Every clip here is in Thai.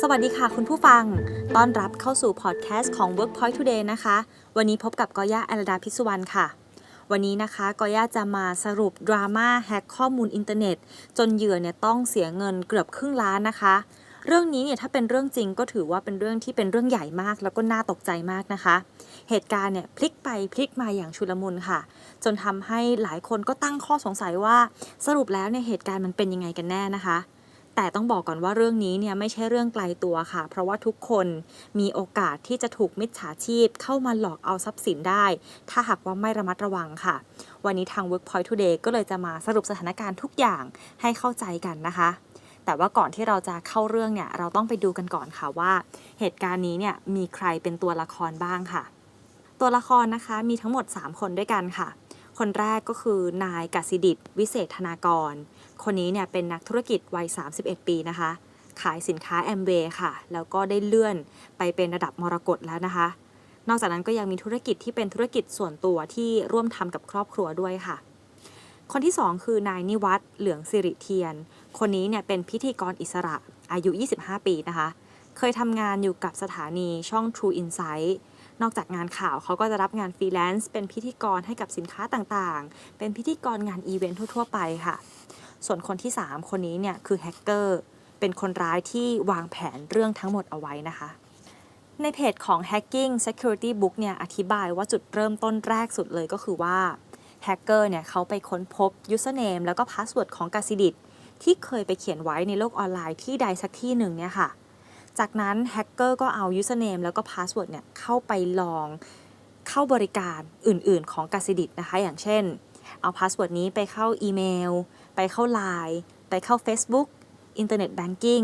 สวัสดีค่ะคุณผู้ฟัง ต้อนรับเข้าสู่พอดแคสต์ของ Workpoint Today นะคะ วันนี้พบกับกอย่าอรดาพิสุวรรณค่ะ วันนี้นะคะกอย่าจะมาสรุปดราม่าแฮกข้อมูลอินเทอร์เน็ต จนเหยื่อเนี่ยต้องเสียเงินเกือบครึ่งล้านนะคะ เรื่องนี้เนี่ยถ้าเป็นเรื่องจริงก็ถือว่าเป็นเรื่องที่เป็นเรื่องใหญ่มาก แล้วก็น่าตกใจมากนะคะ เหตุการณ์เนี่ยพลิกไปพลิกมาอย่างชุลมุนค่ะ จนทำให้หลายคนก็ตั้งข้อสงสัยว่าสรุปแล้วเนี่ยเหตุการณ์มันเป็นยังไงกันแน่นะคะแต่ต้องบอกก่อนว่าเรื่องนี้เนี่ยไม่ใช่เรื่องไกลตัวค่ะ เพราะว่าทุกคนมีโอกาสที่จะถูกมิจฉาชีพเข้ามาหลอกเอาทรัพย์สินได้ ถ้าหากว่าไม่ระมัดระวังค่ะ วันนี้ทาง Workpoint Today ก็เลยจะมาสรุปสถานการณ์ทุกอย่างให้เข้าใจกันนะคะ แต่ว่าก่อนที่เราจะเข้าเรื่องเนี่ยเราต้องไปดูกันก่อนค่ะว่า เหตุการณ์นี้เนี่ยมีใครเป็นตัวละครบ้างค่ะ ตัวละครนะคะมีทั้งหมด 3 คนด้วยกันค่ะ คนแรกก็คือนายกสิดิตวิเศษธนากร คนนี้เนี่ยเป็นนักธุรกิจวัย 31 ปีนะคะ ขายสินค้าแอมเวย์ค่ะ แล้วก็ได้เลื่อนไปเป็นระดับมรกตแล้วนะคะ นอกจากนั้นก็ยังมีธุรกิจที่เป็นธุรกิจส่วนตัวที่ร่วมทำกับครอบครัวด้วยค่ะ คนที่ 2 คือนายนิวัฒน์เหลืองสิริเทียน คนนี้เนี่ยเป็นพิธีกรอิสระอายุ 25 ปีนะคะ เคยทำงานอยู่กับสถานีช่อง True Insight นอกจากงานข่าวเขาก็จะรับงานฟรีแลนซ์เป็นพิธีกรให้กับสินค้าต่างๆ เป็นพิธีกรงานอีเวนต์ทั่วๆ ไปค่ะ ส่วนคนที่ 3 คนนี้เนี่ยคือแฮกเกอร์เป็นคนร้ายที่วางแผนเรื่องทั้งหมดเอาไว้นะคะในเพจของ Hacking Security Book เนี่ยอธิบายว่าจุดเริ่มต้นแรกสุดเลยก็คือว่าแฮกเกอร์เนี่ยเขาไปค้นพบ username แล้วก็ password ของกาซิดิตที่เคยไปเขียนไว้ในโลกออนไลน์ที่ใดสักที่หนึ่งเนี่ยค่ะ จากนั้นแฮกเกอร์ก็เอา username แล้วก็ password เนี่ยเข้าไปลองเข้าบริการอื่นๆ ของกาซิดิตนะคะ อย่างเช่น เอา password นี้ไปเข้าอีเมล ไปเข้า Line ไปเข้า Facebook อินเทอร์เน็ตแบงกิ้ง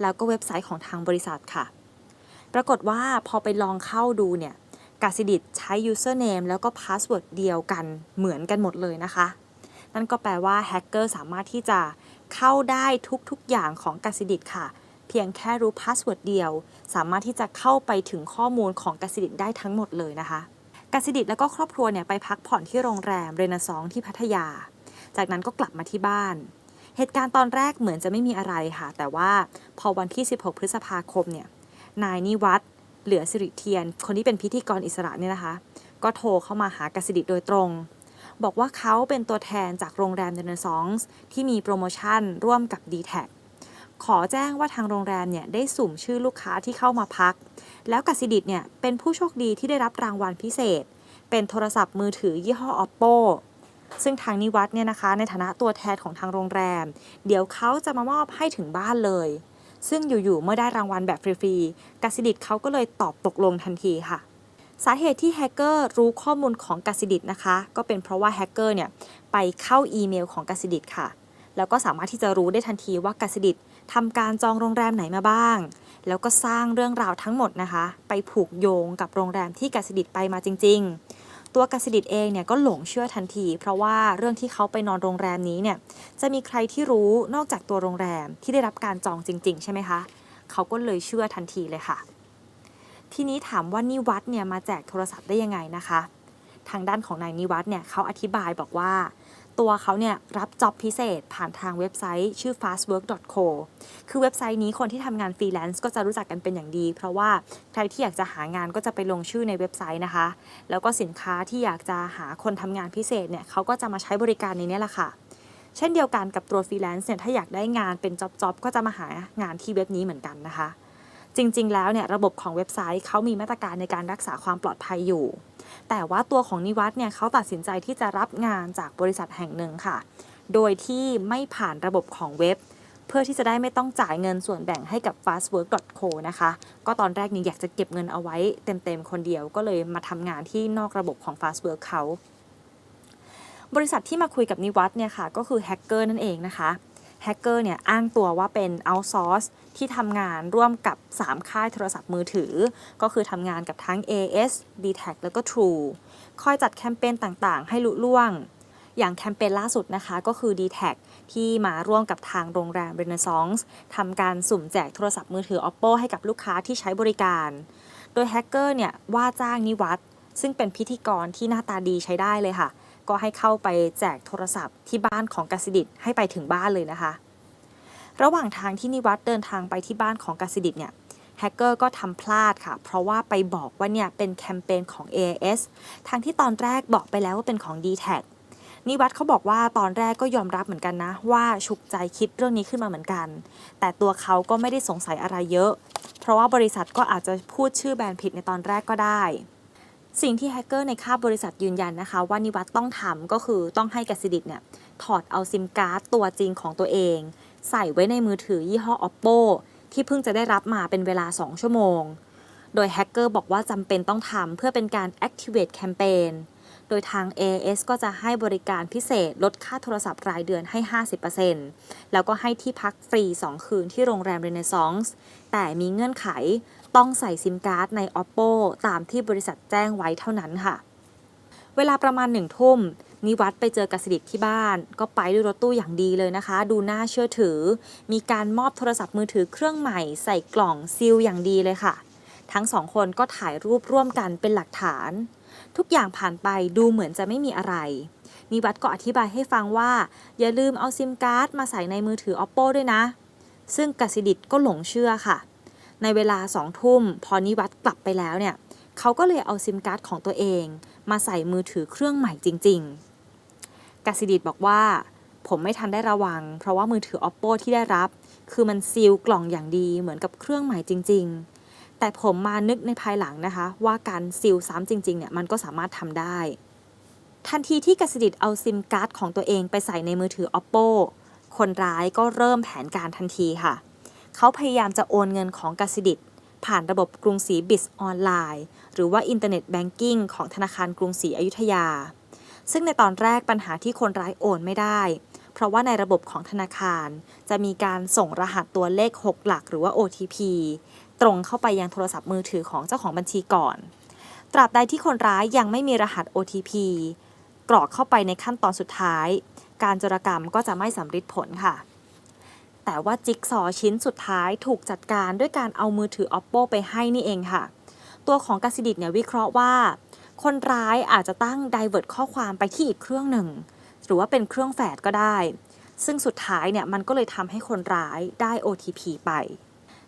แล้วก็เว็บไซต์ของทางบริษัทค่ะ ปรากฏว่าพอไปลองเข้าดูเนี่ยกาซิดิตใช้ username แล้วก็ password เดียวกันเหมือนกันหมดเลยนะคะ นั่นก็แปลว่าแฮกเกอร์สามารถที่จะเข้าได้ทุกๆอย่างของกาซิดิตค่ะ เพียงแค่รู้พาสเวิร์ดเดียว สามารถที่จะเข้าไปถึงข้อมูลของกาซิดิตได้ทั้งหมดเลยนะคะกาซิดิตแล้วก็ครอบครัวเนี่ยไปพักผ่อนที่โรงแรมเรเนซองที่พัทยา จากนั้นก็กลับมาที่บ้าน เหตุการณ์ตอนแรกเหมือนจะไม่มีอะไรค่ะ แต่ว่าพอวันที่ 16 พฤษภาคมเนี่ยนายนิวัฒเหลือสิริเทียน คนที่เป็นพิธีกรอิสระเนี่ยนะคะ ก็โทรเข้ามาหากาซิดิตโดยตรง บอกว่าเขาเป็นตัวแทนจากโรงแรมเดนซองส์ที่มีโปรโมชั่นร่วมกับ d t แท ขอแจ้งว่าทางโรงแรมเนี่ยได้สุ่มชื่อลูกค้าที่เข้ามาพัก แล้วกสิดิตเนี่ยเป็นผู้โชคดีที่ได้รับรางวัลพิเศษ เป็นโทรศัพท์มือถือยี่ห้อ oppo ซึ่งทางนิวัฒน์เนี่ยนะคะ ในฐานะตัวแทนของทางโรงแรม เดี๋ยวเขาจะมามอบให้ถึงบ้านเลย ซึ่งอยู่ ๆ เมื่อได้รางวัลแบบฟรีๆกสิดิตเขาก็เลยตอบตกลงทันทีค่ะ สาเหตุที่แฮกเกอร์รู้ข้อมูลของกสิดิตนะคะ ก็เป็นเพราะว่าแฮกเกอร์เนี่ยไปเข้าอีเมลของกสิดิตค่ะ แล้วก็สามารถที่จะรู้ได้ทันทีว่ากสิดิต ทำการจองโรงแรมไหนมาบ้าง แล้วก็สร้างเรื่องราวทั้งหมดนะคะ ไปผูกโยงกับโรงแรมที่กสิดิตไปมาจริง ๆ ตัวกสิดิตเองเนี่ยก็หลงเชื่อทันที เพราะว่าเรื่องที่เขาไปนอนโรงแรมนี้เนี่ยจะมีใครที่รู้นอกจากตัวโรงแรมที่ได้รับการจองจริง ๆ ใช่ไหมคะเขาก็เลยเชื่อทันทีเลยค่ะ ทีนี้ถามว่านิวัฒน์เนี่ยมาแจกโทรศัพท์ได้ยังไงนะคะ ทางด้านของนายนิวัฒน์เนี่ยเขาอธิบายบอกว่า ตัวเขาเนี่ยรับจ็อบพิเศษผ่านทางเว็บไซต์ชื่อ fastwork.co คือเว็บไซต์นี้คนที่ทำงานฟรีแลนซ์ก็จะรู้จักกันเป็นอย่างดี เพราะว่าใครที่อยากจะหางานก็จะไปลงชื่อในเว็บไซต์นะคะ แล้วก็สินค้าที่อยากจะหาคนทำงานพิเศษเนี่ยเขาก็จะมาใช้บริการในนี้แหละค่ะ เช่นเดียวกันกับตัวฟรีแลนซ์เนี่ยถ้าอยากได้งานเป็นจ็อบๆก็จะมาหางานที่เว็บนี้เหมือนกันนะคะ จริง ๆ แล้วเนี่ยระบบของเว็บไซต์เขามีมาตรการในการรักษาความปลอดภัยอยู่ แต่ว่าตัวของนิวัฒน์เนี่ยเขาตัดสินใจที่จะรับงานจากบริษัทแห่งหนึ่งค่ะ โดยที่ไม่ผ่านระบบของเว็บ เพื่อที่จะได้ไม่ต้องจ่ายเงินส่วนแบ่งให้กับ fastwork.co นะคะ ก็ตอนแรกนี่อยากจะเก็บเงินเอาไว้เต็มๆคนเดียวก็เลยมาทำงานที่นอกระบบของ fastwork เขาบริษัทที่มาคุยกับนิวัฒน์เนี่ยค่ะก็คือแฮกเกอร์นั่นเองนะคะ แฮกเกอร์เนี่ยอ้างตัวว่าเป็น outsource ที่ทำงานร่วมกับ 3 ค่ายโทรศัพท์มือถือ ก็คือทำงานกับทั้ง AS d t a c แล้วก็ True คอยจัดแคมเปญต่างๆ ให้ลุล่วง อย่างแคมเปญล่าสุดนะคะก็คือ d t a c ที่มาร่วมกับทางโรงแรม Renaissance ทำการสุ่มแจกโทรศัพท์มือถือ Oppo ให้กับลูกค้าที่ใช้บริการ โดยแฮกเกอร์เนี่ยว่าจ้างนิวัฒน์ซึ่งเป็นพิธีกรที่หน้าตาดีใช้ได้เลยค่ะ ก็ให้เข้าไปแจกโทรศัพท์ที่บ้านของกสิดิตให้ไปถึงบ้านเลยนะคะ ระหว่างทางที่นิวัตเดินทางไปที่บ้านของกสิดิตเนี่ยแฮกเกอร์ก็ทำพลาดค่ะ เพราะว่าไปบอกว่าเนี่ยเป็นแคมเปญของ AIS ทางที่ตอนแรกบอกไปแล้วว่าเป็นของ d t แทนิวัตเขาบอกว่าตอนแรกก็ยอมรับเหมือนกันนะ ว่าฉุกใจคิดเรื่องนี้ขึ้นมาเหมือนกัน แต่ตัวเขาก็ไม่ได้สงสัยอะไรเยอะ เพราะว่าบริษัทก็อาจจะพูดชื่อแบรนด์ผิดในตอนแรกก็ได้ สิ่งที่แฮกเกอร์ในค่าบริษัทยืนยันนะคะว่านิวัตต้องทำก็คือต้องให้กสิดิตเนี่ยถอดเอาซิมการ์ดตัวจริงของตัวเอง ใส่ไว้ในมือถือยี่ห้อ oppo ที่เพิ่งจะได้รับมาเป็นเวลา 2 ชั่วโมง โดยแฮกเกอร์บอกว่าจำเป็นต้องทำเพื่อเป็นการ activate campaign โดยทาง AS ก็จะให้บริการพิเศษลดค่าโทรศัพท์รายเดือนให้ 50%แล้วก็ให้ที่พักฟรี 2 คืนที่โรงแรมเรเนซองส์แต่มีเงื่อนไข ต้องใส่ซิมการ์ดใน oppo ตามที่บริษัทแจ้งไว้เท่านั้นค่ะ เวลาประมาณหนึ่งทุ่มนิวัตไปเจอกสิดิที่บ้าน ก็ไปด้วยรถตู้อย่างดีเลยนะคะ ดูน่าเชื่อถือ มีการมอบโทรศัพท์มือถือเครื่องใหม่ใส่กล่องซีลอย่างดีเลยค่ะ ทั้งสองคนก็ถ่ายรูปร่วมกันเป็นหลักฐาน ทุกอย่างผ่านไปดูเหมือนจะไม่มีอะไรนิวัตก็อธิบายให้ฟังว่า อย่าลืมเอาซิมการ์ดมาใส่ในมือถือ oppo ด้วยนะ ซึ่งกสิดิตก็หลงเชื่อค่ะ ในเวลาสองทุ่มพอนิวัตกลับไปแล้วเนี่ยเขาก็เลยเอาซิมการ์ดของตัวเอง มาใส่มือถือเครื่องใหม่จริง ๆกสิดิตบอกว่า ผมไม่ทันได้ระวัง เพราะว่ามือถือ oppo ที่ได้รับ คือมันซีลกล่องอย่างดีเหมือนกับเครื่องใหม่จริง ๆ แต่ผมมานึกในภายหลังนะคะ ว่าการซีลซ้ำจริงๆเนี่ยมันก็สามารถทำได้ ทันทีที่กสิดิตเอาซิมการ์ดของตัวเองไปใส่ในมือถือ oppo คนร้ายก็เริ่มแผนการทันทีค่ะ เขาพยายามจะโอนเงินของกสิดิตผ่านระบบกรุงศรีบิสออนไลน์ หรือว่าอินเทอร์เน็ตแบงกิ้งของธนาคารกรุงศรีอยุธยา ซึ่งในตอนแรกปัญหาที่คนร้ายโอนไม่ได้ เพราะว่าในระบบของธนาคาร จะมีการส่งรหัสตัวเลข 6 หลัก หรือว่า OTP ตรงเข้าไปยังโทรศัพท์มือถือของเจ้าของบัญชีก่อน ตราบใดที่คนร้ายยังไม่มีรหัส OTP กรอกเข้าไปในขั้นตอนสุดท้าย การจรกรรมก็จะไม่สำเร็จผลค่ะ แต่ว่าจิ๊กซอว์ชิ้นสุดท้ายถูกจัดการด้วยการเอามือถือ oppo ไปให้นี่เองค่ะ ตัวของกสิดิตเนี่ยวิเคราะห์ว่า คนร้ายอาจจะตั้ง divert ข้อความไปที่อีกเครื่องหนึ่ง หรือว่าเป็นเครื่องแฝดก็ได้ ซึ่งสุดท้ายเนี่ยมันก็เลยทำให้คนร้ายได้ OTP ไป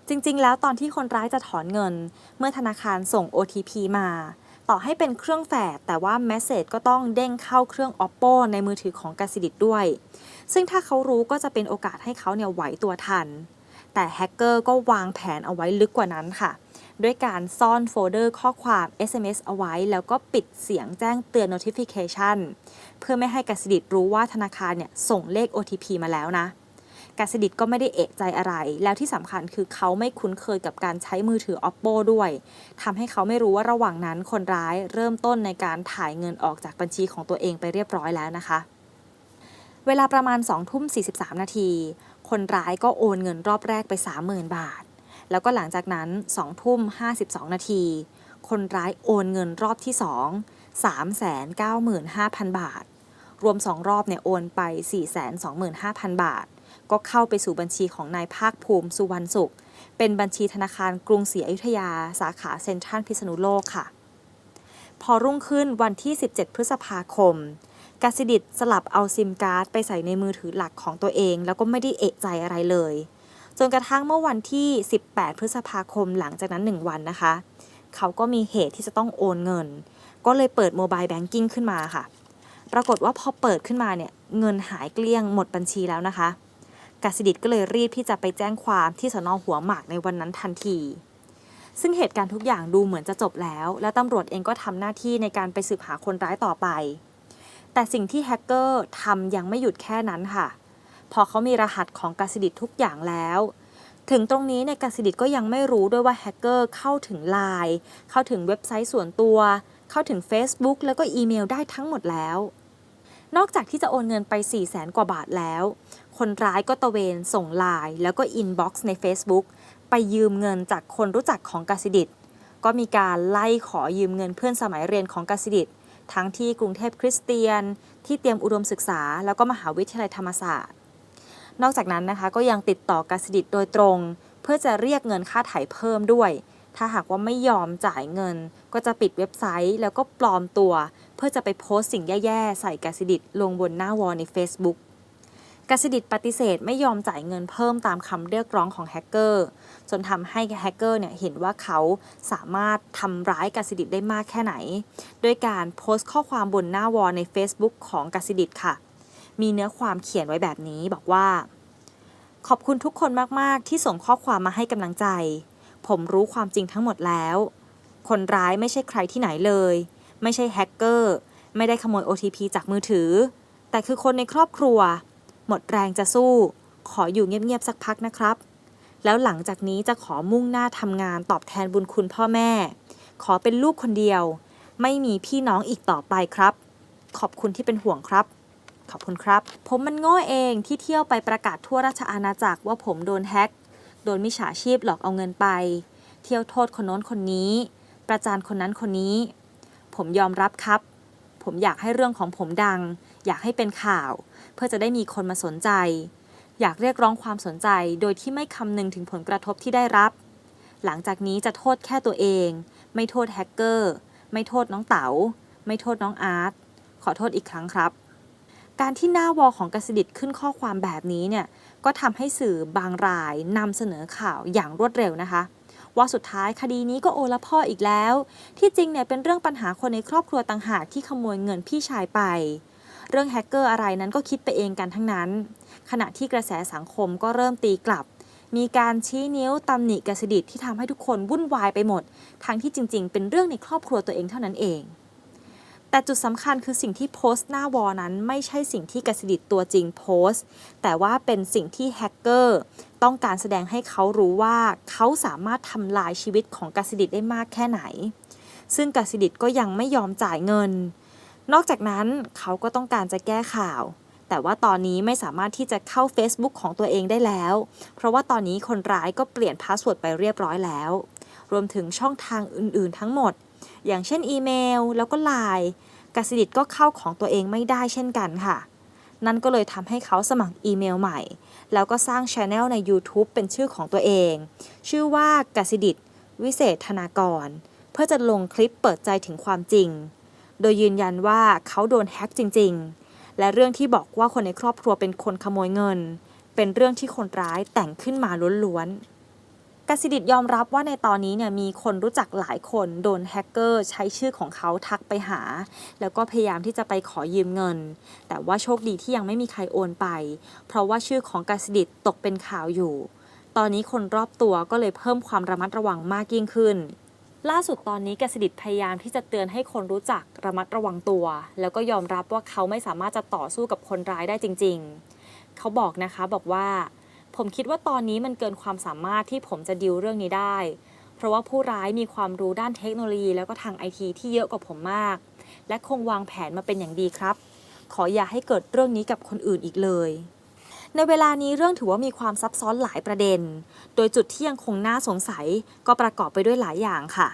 จริงๆ แล้วตอนที่คนร้ายจะถอนเงิน เมื่อธนาคารส่ง OTP มา ต่อให้เป็นเครื่องแฝดแต่ว่า message ก็ต้องเด้งเข้าเครื่อง oppo ในมือถือของกสิดิตด้วย ซึ่งถ้าเขารู้ก็จะเป็นโอกาสให้เขาเนี่ยไหวตัวทัน แต่แฮกเกอร์ก็วางแผนเอาไว้ลึกกว่านั้นค่ะ ด้วยการซ่อนโฟลเดอร์ข้อความ SMS เอาไว้ แล้วก็ปิดเสียงแจ้งเตือน notification เพื่อไม่ให้กสิดิตรู้ว่าธนาคารเนี่ยส่งเลข OTP มาแล้วนะ กาสิดิตก็ไม่ได้เอะใจอะไร แล้วที่สำคัญคือเขาไม่คุ้นเคยกับการใช้มือถือ oppo ด้วยทำให้เขาไม่รู้ว่าระหว่างนั้นคนร้ายเริ่มต้นในการถ่ายเงินออกจากบัญชีของตัวเองไปเรียบร้อยแล้วนะคะ เวลาประมาณ2ทุ่ม43 นาที คนร้ายก็โอนเงินรอบแรกไป 30,000 บาท แล้วก็หลังจากนั้น2ทุ่ม52 นาที คนร้ายโอนเงินรอบที่ 2 395,000 บาท รวม 2 รอบเนี่ยโอนไป 425,000 บาท ก็เข้าไปสู่บัญชีของนายภาคภูมิสุวรรณสุข เป็นบัญชีธนาคารกรุงศรีอยุธยา สาขาเซ็นทรัลพิษณุโลกค่ะ พอรุ่งขึ้นวันที่ 17 พฤษภาคมกสิดิตสลับเอาซิมการ์ดไปใส่ในมือถือหลักของตัวเอง แล้วก็ไม่ได้เอะใจอะไรเลย จนกระทั่งเมื่อวันที่ 18 พฤษภาคมหลังจากนั้น 1 วันนะคะ เขาก็มีเหตุที่จะต้องโอนเงิน ก็เลยเปิดโมบายแบงกิ้งขึ้นมาค่ะ ปรากฏว่าพอเปิดขึ้นมาเนี่ย เงินหายเกลี้ยงหมดบัญชีแล้วนะคะ กสิดิตก็เลยรีบที่จะไปแจ้งความที่สนหัวหมากในวันนั้นทันที ซึ่งเหตุการณ์ทุกอย่างดูเหมือนจะจบแล้ว และตำรวจเองก็ทำหน้าที่ในการไปสืบหาคนร้ายต่อไป แต่สิ่งที่แฮกเกอร์ทำยังไม่หยุดแค่นั้นค่ะ พอเขามีรหัสของกสิดิตทุกอย่างแล้วถึงตรงนี้ในยกสิดิตก็ยังไม่รู้ด้วยว่าแฮกเกอร์เข้าถึงไลน์เข้าถึงเว็บไซต์ส่วนตัว เข้าถึง Facebook แล้วก็อีเมลได้ทั้งหมดแล้ว นอกจากที่จะโอนเงินไป 4 0 0แสนกว่าบาทแล้ว คนร้ายก็ตะเวนส่งไลน์แล้วก็อินบ็อกซ์ใน Facebook ไปยืมเงินจากคนรู้จักของกสิดิตก็มีการไล่ขอยืมเงินเพื่อนสมัยเรียนของกสิดิตทั้งที่กรุงเทพคริสเตียน ที่เตรียมอุดมศึกษา แล้วก็มหาวิทยาลัยธรรมศาสตร์ นอกจากนั้นนะคะก็ยังติดต่อกสิดิตโดยตรง เพื่อจะเรียกเงินค่าไถ่เพิ่มด้วย ถ้าหากว่าไม่ยอมจ่ายเงิน ก็จะปิดเว็บไซต์ แล้วก็ปลอมตัว เพื่อจะไปโพสต์สิ่งแย่ๆใส่กสิดิตลงบนหน้าวอลใน Facebook กสิดิตปฏิเสธไม่ยอมจ่ายเงินเพิ่มตามคำเรียกร้องของแฮกเกอร์ จนทำให้แฮกเกอร์เนี่ยเห็นว่าเขาสามารถทำร้ายกสิดิตได้มากแค่ไหน โดยการโพสต์ข้อความบนหน้าวอลใน Facebook ของกสิดิตค่ะ มีเนื้อความเขียนไว้แบบนี้บอกว่า ขอบคุณทุกคนมาก ๆ ที่ส่งข้อความมาให้กำลังใจ ผมรู้ความจริงทั้งหมดแล้ว คนร้ายไม่ใช่ใครที่ไหนเลย ไม่ใช่แฮกเกอร์ ไม่ได้ขโมย OTP จากมือถือ แต่คือคนในครอบครัว หมดแรงจะสู้ ขออยู่เงียบๆสักพักนะครับ แล้วหลังจากนี้จะขอมุ่งหน้าทำงานตอบแทนบุญคุณพ่อแม่ ขอเป็นลูกคนเดียว ไม่มีพี่น้องอีกต่อไปครับ ขอบคุณที่เป็นห่วงครับ ขอบคุณครับ ผมมันโง่เองที่เที่ยวไปประกาศทั่วราชอาณาจักรว่าผมโดนแฮ็กโดนมิจฉาชีพหลอกเอาเงินไป เที่ยวโทษคนโน้นคนนี้ ประจานคนนั้นคนนี้ ผมยอมรับครับ ผมอยากให้เรื่องของผมดัง อยากให้เป็นข่าว เพื่อจะได้มีคนมาสนใจ อยากเรียกร้องความสนใจ โดยที่ไม่คำนึงถึงผลกระทบที่ได้รับ หลังจากนี้จะโทษแค่ตัวเอง ไม่โทษแฮกเกอร์ ไม่โทษน้องเต๋า ไม่โทษน้องอาร์ต ขอโทษอีกครั้งครับ การที่หน้าวอลของกสิดิตขึ้นข้อความแบบนี้เนี่ยก็ทำให้สื่อบางรายนำเสนอข่าวอย่างรวดเร็วนะคะ ว่าสุดท้ายคดีนี้ก็โอละพ่ออีกแล้ว ที่จริงเนี่ยเป็นเรื่องปัญหาคนในครอบครัวต่างหากที่ขโมยเงินพี่ชายไป เรื่องแฮกเกอร์อะไรนั้นก็คิดไปเองกันทั้งนั้น ขณะที่กระแสสังคมก็เริ่มตีกลับ มีการชี้นิ้วตำหนิกสิดิที่ทำให้ทุกคนวุ่นวายไปหมด ทั้งที่จริง ๆ เป็นเรื่องในครอบครัวตัวเองเท่านั้นเอง แต่จุดสำคัญคือสิ่งที่โพสต์หน้าวอนั้นไม่ใช่สิ่งที่กสิดิตัวจริงโพสต์ แต่ว่าเป็นสิ่งที่แฮกเกอร์ต้องการแสดงให้เขารู้ว่าเขาสามารถทำลายชีวิตของกสิดิได้มากแค่ไหน ซึ่งกสิดิก็ยังไม่ยอมจ่ายเงิน นอกจากนั้นเขาก็ต้องการจะแก้ข่าว แต่ว่าตอนนี้ไม่สามารถที่จะเข้า Facebook ของตัวเองได้แล้ว เพราะว่าตอนนี้คนร้ายก็เปลี่ยนพาสเวิร์ดไปเรียบร้อยแล้ว รวมถึงช่องทางอื่นๆ ทั้งหมด อย่างเช่นอีเมล แล้วก็ไลน์กสิดิตก็เข้าของตัวเองไม่ได้เช่นกันค่ะ นั่นก็เลยทำให้เขาสมัครอีเมลใหม่ แล้วก็สร้างช anel ใน YouTube เป็นชื่อของตัวเอง ชื่อว่ากสิดิตวิเศษธนากร เพื่อจะลงคลิปเปิดใจถึงความจริง โดยยืนยันว่าเขาโดนแฮ็กจริง ๆ และเรื่องที่บอกว่าคนในครอบครัวเป็นคนขโมยเงิน เป็นเรื่องที่คนร้ายแต่งขึ้นมาล้วนๆกสิดิตยอมรับว่าในตอนนี้เนี่ยมีคนรู้จักหลายคนโดนแฮกเกอร์ใช้ชื่อของเขาทักไปหา แล้วก็พยายามที่จะไปขอยืมเงิน แต่ว่าโชคดีที่ยังไม่มีใครโอนไป เพราะว่าชื่อของกสิดิตตกเป็นข่าวอยู่ ตอนนี้คนรอบตัวก็เลยเพิ่มความระมัดระวังมากยิ่งขึ้น ล่าสุดตอนนี้กสิดิตพยายามที่จะเตือนให้คนรู้จักระมัดระวังตัว แล้วก็ยอมรับว่าเขาไม่สามารถจะต่อสู้กับคนร้ายได้จริง ๆ เขาบอกนะคะบอกว่า ผมคิดว่าตอนนี้มันเกินความสามารถที่ผมจะดิวเรื่องนี้ได้ เพราะว่าผู้ร้ายมีความรู้ด้านเทคโนโลยี แล้วก็ทางไอทีที่เยอะกว่าผมมาก และคงวางแผนมาเป็นอย่างดีครับ ขออย่าให้เกิดเรื่องนี้กับคนอื่นอีกเลย ในเวลานี้เรื่องถือว่ามีความซับซ้อนหลายประเด็น โดยจุดที่ยังคงน่าสงสัยก็ประกอบไปด้วยหลายอย่างค่ะ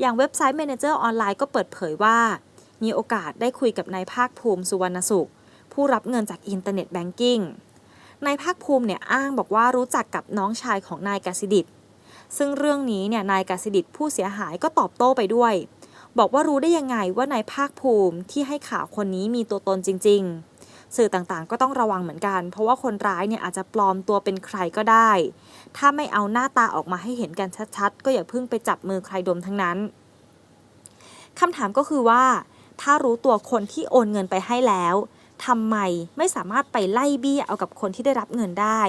อย่างเว็บไซต์ Manager ออนไลน์ก็เปิดเผยว่า มีโอกาสได้คุยกับนายภาคภูมิสุวรรณสุข ผู้รับเงินจากอินเทอร์เน็ตแบงกิ้งนายภาคภูมิเนี่ยอ้างบอกว่ารู้จักกับน้องชายของนายกาสิดิตซึ่งเรื่องนี้เนี่ยนายกาสิดิตผู้เสียหายก็ตอบโต้ไปด้วย บอกว่ารู้ได้ยังไงว่านายภาคภูมิที่ให้ข่าวคนนี้มีตัวตนจริง ๆ สื่อต่างๆ ก็ต้องระวังเหมือนกัน เพราะว่าคนร้ายเนี่ยอาจจะปลอมตัวเป็นใครก็ได้ ถ้าไม่เอาหน้าตาออกมาให้เห็นกันชัดๆ ก็อย่าเพิ่งไปจับมือใครดมทั้งนั้นคำถามก็คือว่า ถ้ารู้ตัวคนที่โอนเงินไปให้แล้วทำไมไม่สามารถไปไล่เบี้ยเอากับคนที่ได้รับเงินได้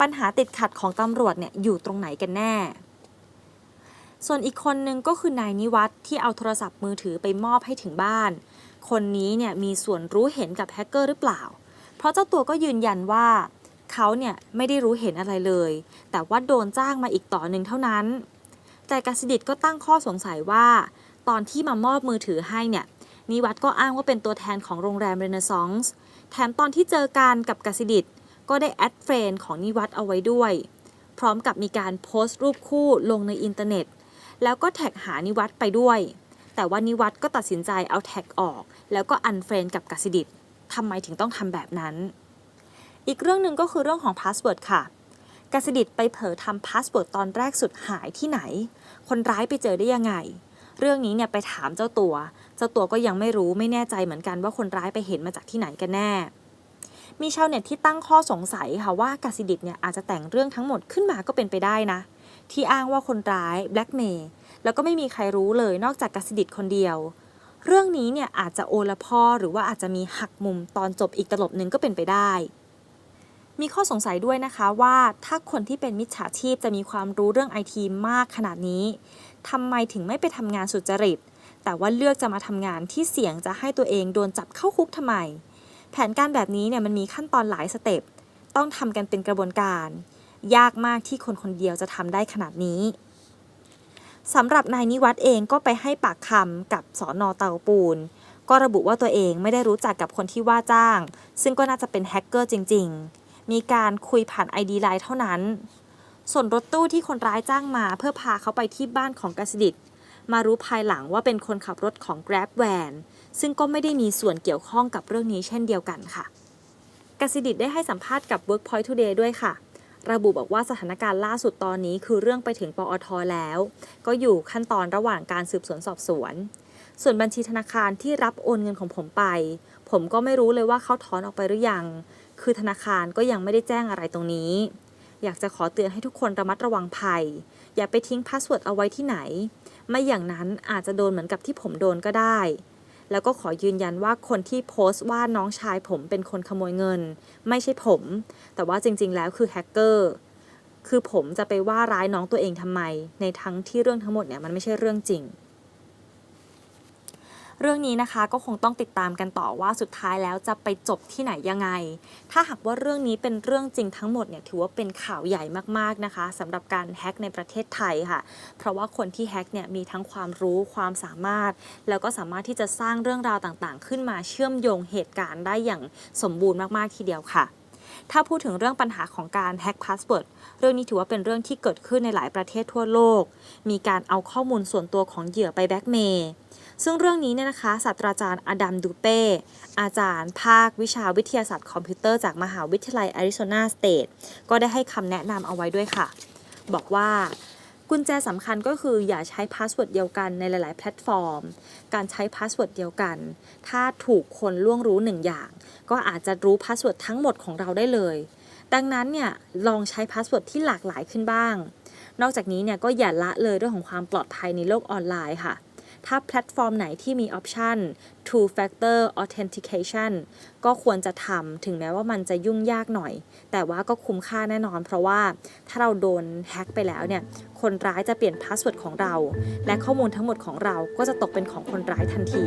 ปัญหาติดขัดของตำรวจเนี่ยอยู่ตรงไหนกันแน่ ส่วนอีกคนนึงก็คือนายนิวัฒน์ที่เอาโทรศัพท์มือถือไปมอบให้ถึงบ้าน คนนี้เนี่ยมีส่วนรู้เห็นกับแฮกเกอร์หรือเปล่า เพราะเจ้าตัวก็ยืนยันว่าเขาเนี่ยไม่ได้รู้เห็นอะไรเลย แต่ว่าโดนจ้างมาอีกต่อหนึ่งเท่านั้น แต่กสิดิตก็ตั้งข้อสงสัยว่า ตอนที่มามอบมือถือให้เนี่ยนิวัตก็อ้างว่าเป็นตัวแทนของโรงแรมเรเนซองส์แถมตอนที่เจอกันกับกสิดิตก็ได้แอดเฟรนของนิวัตเอาไว้ด้วย พร้อมกับมีการโพสต์รูปคู่ลงในอินเทอร์เน็ต แล้วก็แท็กหานิวัตไปด้วย แต่ว่านิวัตก็ตัดสินใจเอาแท็กออก แล้วก็อันเฟรนกับกสิดิตทำไมถึงต้องทำแบบนั้น อีกเรื่องหนึ่งก็คือเรื่องของพาสเวิร์ดค่ะกสิดิตไปเผลอทำพาสเวิร์ดตอนแรกสุดหายที่ไหน คนร้ายไปเจอได้ยังไง เรื่องนี้เนี่ยไปถามเจ้าตัว เจ้าตัวก็ยังไม่รู้ไม่แน่ใจเหมือนกันว่าคนร้ายไปเห็นมาจากที่ไหนกันแน่ มีชาวเน็ตที่ตั้งข้อสงสัยค่ะว่ากาสิดิตเนี่ยอาจจะแต่งเรื่องทั้งหมดขึ้นมาก็เป็นไปได้นะ ที่อ้างว่าคนร้ายแบล็กเมย์ แล้วก็ไม่มีใครรู้เลยนอกจากกสิดิตคนเดียว เรื่องนี้เนี่ยอาจจะโอละพ่อหรือว่าอาจจะมีหักมุมตอนจบอีกตลบหนึ่งก็เป็นไปได้ มีข้อสงสัยด้วยนะคะว่าถ้าคนที่เป็นมิจฉาชีพจะมีความรู้เรื่องไอทีมากขนาดนี้ทำไมถึงไม่ไปทำงานสุจริต แต่ว่าเลือกจะมาทำงานที่เสี่ยงจะให้ตัวเองโดนจับเข้าคุกทำไม แผนการแบบนี้เนี่ยมันมีขั้นตอนหลายสเต็ปต้องทำกันเป็นกระบวนการ ยากมากที่คนคนเดียวจะทำได้ขนาดนี้ สำหรับนายนิวัฒน์เองก็ไปให้ปากคำกับสอนอเตาปูน ก็ระบุว่าตัวเองไม่ได้รู้จักกับคนที่ว่าจ้าง ซึ่งก็น่าจะเป็นแฮกเกอร์จริง ๆ มีการคุยผ่าน ID ไลน์เท่านั้น ส่วนรถตู้ที่คนร้ายจ้างมาเพื่อพาเขาไปที่บ้านของกสิดิตมารู้ภายหลังว่าเป็นคนขับรถของ Grab Van ซึ่งก็ไม่ได้มีส่วนเกี่ยวข้องกับเรื่องนี้เช่นเดียวกันค่ะกสิดิตได้ให้สัมภาษณ์กับ Workpoint Today ด้วยค่ะ ระบุบอกว่าสถานการณ์ล่าสุดตอนนี้คือเรื่องไปถึงปอทแล้ว ก็อยู่ขั้นตอนระหว่างการสืบสวนสอบสวน ส่วนบัญชีธนาคารที่รับโอนเงินของผมไป ผมก็ไม่รู้เลยว่าเขาถอนออกไปหรือยัง คือธนาคารก็ยังไม่ได้แจ้งอะไรตรงนี้ อยากจะขอเตือนให้ทุกคนระมัดระวังภัย อย่าไปทิ้งพาสเวิร์ดเอาไว้ที่ไหน ไม่อย่างนั้นอาจจะโดนเหมือนกับที่ผมโดนก็ได้ แล้วก็ขอยืนยันว่าคนที่โพสต์ว่าน้องชายผมเป็นคนขโมยเงิน ไม่ใช่ผม แต่ว่าจริง ๆ แล้วคือแฮกเกอร์คือผมจะไปว่าร้ายน้องตัวเองทำไม ในทั้งที่เรื่องทั้งหมดเนี่ยมันไม่ใช่เรื่องจริง เรื่องนี้นะคะก็คงต้องติดตามกันต่อว่าสุดท้ายแล้วจะไปจบที่ไหนยังไง ถ้าหากว่าเรื่องนี้เป็นเรื่องจริงทั้งหมดเนี่ยถือว่าเป็นข่าวใหญ่มากๆนะคะสำหรับการแฮ็กในประเทศไทยค่ะ เพราะว่าคนที่แฮ็กเนี่ยมีทั้งความรู้ความสามารถ แล้วก็สามารถที่จะสร้างเรื่องราวต่างๆ ขึ้นมาเชื่อมโยงเหตุการณ์ได้อย่างสมบูรณ์มากๆทีเดียวค่ะถ้าพูดถึงเรื่องปัญหาของการแฮ็กพาสเวิร์ดเรื่องนี้ถือว่าเป็นเรื่องที่เกิดขึ้นในหลายประเทศทั่วโลก มีการเอาข้อมูลส่วนตัวของเหยื่อไปแบ็กเมย์ ซึ่งเรื่องนี้เนี่ยนะคะศาสตราจารย์อดัมดูเป้อาจารย์ภาควิชาวิทยาศาสตร์คอมพิวเตอร์จากมหาวิทยาลัยแอริโซนาสเตทก็ได้ให้คำแนะนำเอาไว้ด้วยค่ะ บอกว่ากุญแจสำคัญก็คืออย่าใช้พาสเวิร์ดเดียวกันในหลาย ๆ แพลตฟอร์ม การใช้พาสเวิร์ดเดียวกัน ถ้าถูกคนล่วงรู้หนึ่งอย่าง ก็อาจจะรู้พาสเวิร์ดทั้งหมดของเราได้เลย ดังนั้นเนี่ยลองใช้พาสเวิร์ดที่หลากหลายขึ้นบ้าง นอกจากนี้เนี่ยก็อย่าละเลยเรื่องของความปลอดภัยในโลกออนไลน์ค่ะ ถ้าแพลตฟอร์มไหนที่มีออปชัน two factor authentication ก็ควรจะทำถึงแม้ว่ามันจะยุ่งยากหน่อย แต่ว่าก็คุ้มค่าแน่นอน เพราะว่าถ้าเราโดนแฮ็กไปแล้วเนี่ย คนร้ายจะเปลี่ยนพาสเวิร์ดของเรา และข้อมูลทั้งหมดของเราก็จะตกเป็นของคนร้ายทันที